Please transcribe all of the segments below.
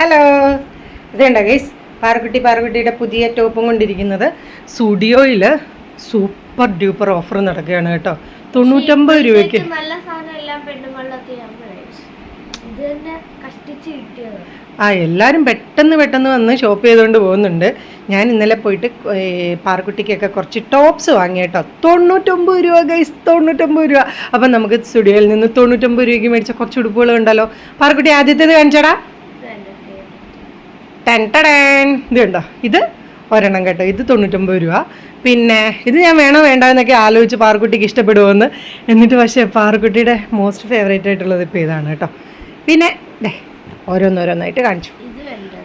Hello ഇതേണ്ട guys Parukutty പാറക്കുട്ടിയുടെ പുതിയ ടോപ്പും കൊണ്ടിരിക്കുന്നത് സ്റ്റുഡിയോയിൽ സൂപ്പർ ഡ്യൂപ്പർ ഓഫർ നടക്കുകയാണ് കേട്ടോ. തൊണ്ണൂറ്റമ്പത് രൂപയ്ക്ക്. ആ എല്ലാവരും പെട്ടെന്ന് പെട്ടെന്ന് വന്ന് ഷോപ്പ് ചെയ്തുകൊണ്ട് പോകുന്നുണ്ട്. ഞാൻ ഇന്നലെ പോയിട്ട് ഏ, പാറക്കുട്ടിക്കൊക്കെ കുറച്ച് ടോപ്സ് വാങ്ങി കേട്ടോ. തൊണ്ണൂറ്റൊമ്പത് രൂപ ഗൈസ് തൊണ്ണൂറ്റൊമ്പത് രൂപ. അപ്പം നമുക്ക് സ്റ്റുഡിയോയിൽ നിന്ന് തൊണ്ണൂറ്റൊമ്പത് രൂപയ്ക്ക് മേടിച്ച കുറച്ച് ഉടുപ്പുകൾ ഉണ്ടല്ലോ പാറക്കുട്ടി ആദ്യത്തേത് കാണിച്ചടാ. ടെൻ ടടേൻ ഇത് കണ്ടോ? ഇത് ഒരെണ്ണം കേട്ടോ. ഇത് തൊണ്ണൂറ്റൊമ്പത് രൂപ. പിന്നെ ഇത് ഞാൻ വേണോ വേണ്ട എന്നൊക്കെ ആലോചിച്ച് പാറക്കുട്ടിക്ക് ഇഷ്ടപ്പെടുമെന്ന് എന്നിട്ട് പക്ഷേ പാറക്കുട്ടിയുടെ മോസ്റ്റ് ഫേവറേറ്റ് ആയിട്ടുള്ളത് ഇപ്പോൾ ഇതാണ് കേട്ടോ. പിന്നെ ദേ ഓരോന്നോരോന്നായിട്ട് കാണിച്ചു.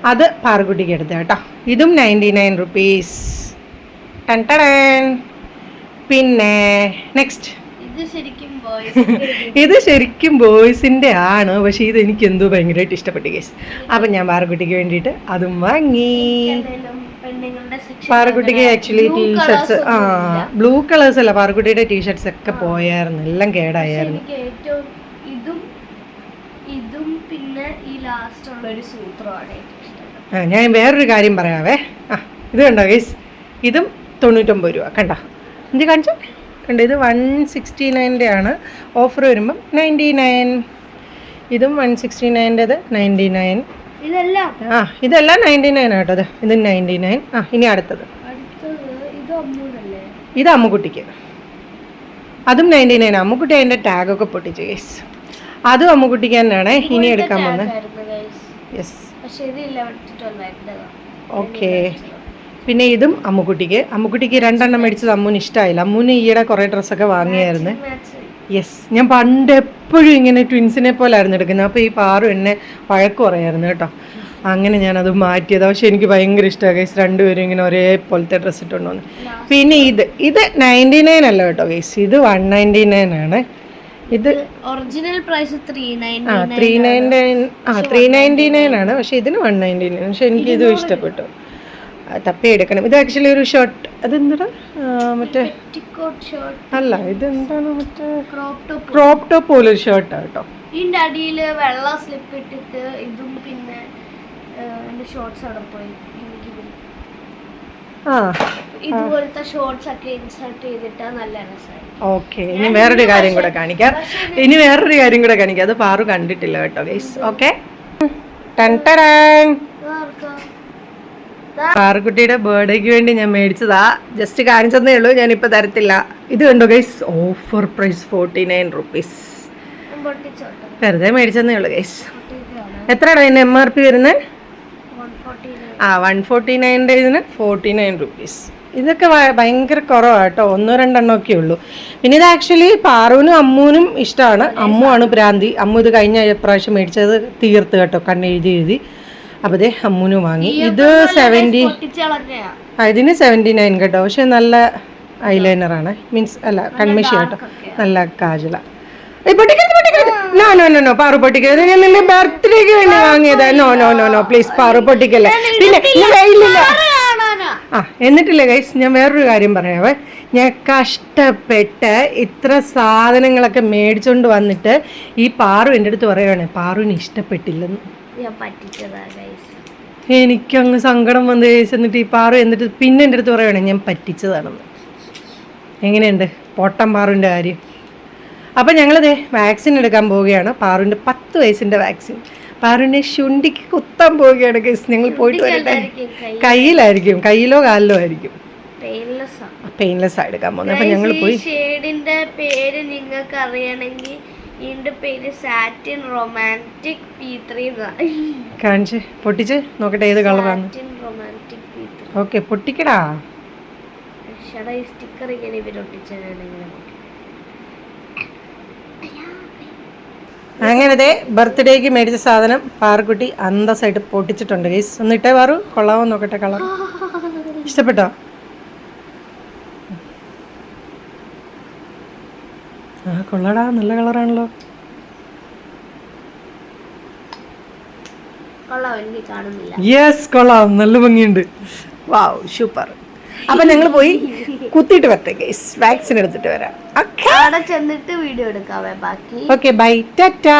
അത് പാറക്കുട്ടിക്ക് എടുത്ത കേട്ടോ. ഇതും ninety nine rupees ten tada പിന്നെ നെക്സ്റ്റ് ഇത് ശരിക്കും ബോയ്സ് ഇത് ശരിക്കും ബോയ്സിന്റെ ആണ് പക്ഷേ ഇത് എനിക്ക് എന്തോ ഭയങ്കരമായിട്ട് ഇഷ്ടപ്പെട്ടു കേസ് അപ്പം ഞാൻ പാറക്കുട്ടിക്ക് വേണ്ടിയിട്ട് അതും വാങ്ങി. പാറക്കുട്ടിക്ക് ആക്ച്വലി ടീഷർട്സ് ആ ബ്ലൂ കളേഴ്സ് അല്ല പാറക്കുട്ടിയുടെ ടീഷർട്സ് ഒക്കെ പോയായിരുന്നു എല്ലാം കേടായിരുന്നു ആ ഞാൻ വേറൊരു കാര്യം പറയാവേ. ആ ഇത് കണ്ടോ ഗൈസ് ഇതും തൊണ്ണൂറ്റൊമ്പത് രൂപ കണ്ടോ? എന്ത് കാണിച്ചു? കണ്ടോ ഇത് വൺ സിക്സ്റ്റി നയന്റെ ആണ് ഓഫർ വരുമ്പം നയന്റി നയൻ ഇതും വൺ സിക്സ്റ്റി നയന്റെത് നയന്റി നയൻ ഇതെല്ലാം? ആ ഇതെല്ലാം നയന്റി നയൻ ആട്ടോ ഇത് ഇത് നയന്റി നയൻ ആ ഇനി അടുത്തത്. ഇത് അമ്മുകുട്ടിക്ക് അമ്മുക്കുട്ടിക്ക്. അതും നയന്റി നയൻ അമ്മുക്കുട്ടി അതിന്റെ ടാഗൊക്കെ പൊട്ടിച്ച് ഗൈസ് അതും അമ്മുക്കുട്ടിക്ക് തന്നെയാണ്. ഇനി എടുക്കാൻ വന്നത്. യെസ് ഓക്കെ പിന്നെ ഇതും അമ്മുക്കുട്ടിക്ക്. അമ്മുക്കുട്ടിക്ക് രണ്ടെണ്ണം മേടിച്ചത് അമ്മൂന് ഇഷ്ടമായില്ല അമ്മൂന് ഈയിടെ കുറേ ഡ്രസ്സൊക്കെ വാങ്ങിയായിരുന്നു. യെസ് ഞാൻ പണ്ട് എപ്പോഴും ഇങ്ങനെ ട്വിൻസിനെ പോലെ ആയിരുന്നു എടുക്കുന്നത്. അപ്പോൾ ഈ പാറു എന്നെ വഴക്ക് പറയായിരുന്നു കേട്ടോ. അങ്ങനെ ഞാനത് മാറ്റിയത്. പക്ഷേ എനിക്ക് ഭയങ്കര ഇഷ്ടമാണ് ഗൈസ് രണ്ടുപേരും ഇങ്ങനെ ഒരേപോലത്തെ ഡ്രസ്സ് ഇട്ടുണ്ടോന്ന് പിന്നെ ഇത്. ഇത് നയന്റി നയൻ അല്ല കേട്ടോ ഗൈസ് ഇത് വൺ നയന്റി നയൻ ആണ്. ഇത് ഒറിജിനൽ പ്രൈസ് ത്രീ നയൻ ആ ത്രീ നയന്റി നയൻ ആ ത്രീ നയന്റി നയൻ ആണ്. പക്ഷേ ഇതിന് വൺ നയന്റി നയൻ പക്ഷേ എനിക്ക് ഇതും ഇഷ്ടപ്പെട്ടു. ആ, തപ്പി എടുക്കണം ഇത് ആക്ച്വലി ഒരു ഷർട്ട് അതെന്താ മറ്റേ അല്ല ഇതെന്താണ് മറ്റേ ക്രോപ്പ് ടോപ്പ് ടോപ്പ് പോലൊരു ഷർട്ടാണ് കേട്ടോ. ഇതിന്റെ അടിയിൽ വെള്ള സ്ലിപ്പ് ഇട്ടിട്ട് ഇതും പിന്നെ എന്റെ ഷോർട്സ് അവിടെ പോയി. ഇതുപോലത്തെ ഷോർട്സ് ഒക്കെ ഇൻസേർട്ട് ചെയ്തിട്ട് നല്ല രസമായി ഓക്കെ ഇനി വേറൊരു കാര്യം കൂടെ കാണിക്കാം. ഇനി വേറൊരു കാര്യം കൂടെ കാണിക്കാം. അത് പാറു കണ്ടിട്ടില്ല കേട്ടോ ഗൈസ് ഓക്കെ? പാറുക്കുട്ടിയുടെ ബർത്ത്ഡേക്ക് വേണ്ടി ഞാൻ മേടിച്ചതാ. ജസ്റ്റ് കാണിച്ചതേ ഉള്ളൂ ഞാൻ ഞാനിപ്പോൾ തരത്തില്ല. ഇത് കണ്ടോ guys offer price forty nine rupees വെറുതെ മേടിച്ചതേ ഉള്ളൂ ഗൈസ് എത്രയാണ് അതിന് എം ആർ പി വരുന്നത് ആ വൺ ഫോർട്ടി നയന്റെ ഇതിന് ഫോർട്ടി നയൻ റുപ്പീസ് ഇതൊക്കെ ഭയങ്കര കുറവാണ് കേട്ടോ. ഒന്നോ രണ്ടെണ്ണോ ഒക്കെ ഉള്ളൂ. പിന്നെ ഇത് ആക്ച്വലി പാറുവിനും അമ്മൂനും ഇഷ്ടമാണ്. അമ്മു ആണ് ഭ്രാന്തി. അമ്മു ഇത് കഴിഞ്ഞ പ്രാവശ്യം മേടിച്ചത് തീർത്ത് കേട്ടോ കണ്ണെഴുതി എഴുതി. അപ്പോൾ ഇതേ അമ്മുന് വാങ്ങി. ഇത് സെവന്റി ഇതിന് സെവന്റി നയൻ കേട്ടോ. പക്ഷെ നല്ല ഐലൈനറാണ് മീൻസ് അല്ല കൺമിഷി കേട്ടോ. നല്ല കാജല. No no no no Paru പൊട്ടിക്കല്ല ഞാൻ നിന്റെ ബർത്ത്ഡേക്ക് വേണ്ടി വാങ്ങിയതാ. No no no no please Paru പൊട്ടിക്കല്ലേ. പിന്നെ ഇല്ല, ആ എന്നിട്ടില്ല ഗൈസ് ഞാൻ വേറൊരു കാര്യം പറയാവേ. ഞാൻ കഷ്ടപ്പെട്ട് ഇത്ര സാധനങ്ങളൊക്കെ മേടിച്ചോണ്ട് വന്നിട്ട് ഈ പാറു എന്റെ അടുത്ത് പറയുവാണ് പാറുവിന് ഇഷ്ടപ്പെട്ടില്ലെന്ന്. ഞാൻ പറ്റിച്ചതാ ഗൈസ് എനിക്കങ്ങ് സങ്കടം വന്ന് ഗൈസ് എന്നിട്ട് ഈ പാറു എന്നിട്ട് പിന്നെ എന്റെ അടുത്ത് പറയുവാണ് ഞാൻ പറ്റിച്ചതാണെന്ന്. എങ്ങനെയുണ്ട്? പൊട്ടം പാറുവിന്റെ കാര്യം. അപ്പം ഞങ്ങളത് വാക്സിൻ എടുക്കാൻ പോവുകയാണ്. പാറുവിന്റെ പത്ത് വയസ്സിന്റെ വാക്സിൻ പാറുവിനെ ശുണ്ടിക്ക് കുത്താൻ പോവുകയാണ് ഗൈസ് ഞങ്ങൾ പോയിട്ട് വരട്ടെ. കയ്യിലായിരിക്കും. കയ്യിലോ കാലിലോ ആയിരിക്കും. പെയിൻലെസ് ആണ് പെയിൻലെസ് ആയി എടുക്കാൻ പോകുന്നത് അപ്പം ഞങ്ങൾ പോയി. ഷെയ്ഡിന്റെ പേര് നിങ്ങൾക്ക് അറിയണമെങ്കിൽ ഇതിന്റെ പേര് സാറ്റിൻ റൊമാന്റിക് പി ത്രീ കാണിച്ച് പൊട്ടിച്ച് നോക്കട്ടെ ഏത് കളറാണ് satin romantic P three. Okay പൊട്ടിക്കടാ. ഈ സ്റ്റിക്കർ ഇങ്ങനെ ഇവരൊട്ടിച്ചാണെങ്കിൽ അങ്ങനത്തെ ബർത്ത്ഡേക്ക് മേടിച്ച സാധനം പാറുക്കുട്ടി അന്തസ്സായിട്ട് പൊട്ടിച്ചിട്ടുണ്ട് ഗൈസ് ഒന്നിട്ടേ പാറു കൊള്ളാവോ നോക്കട്ടെ കളർ ഇഷ്ടപ്പെട്ടോ? ആ കൊള്ളടാ നല്ല കളറാണല്ലോ. യെസ് കൊള്ളാം നല്ല ഭംഗിയുണ്ട്. വാവ് സൂപ്പർ അപ്പൊ ഞങ്ങൾ പോയി കുത്തിയിട്ട് വരട്ടെ ഗൈസ് വാക്സിൻ എടുത്തിട്ട് വരാം. ചെന്നിട്ട് വീഡിയോ എടുക്കാവേ ബാക്കി. Okay bye Tata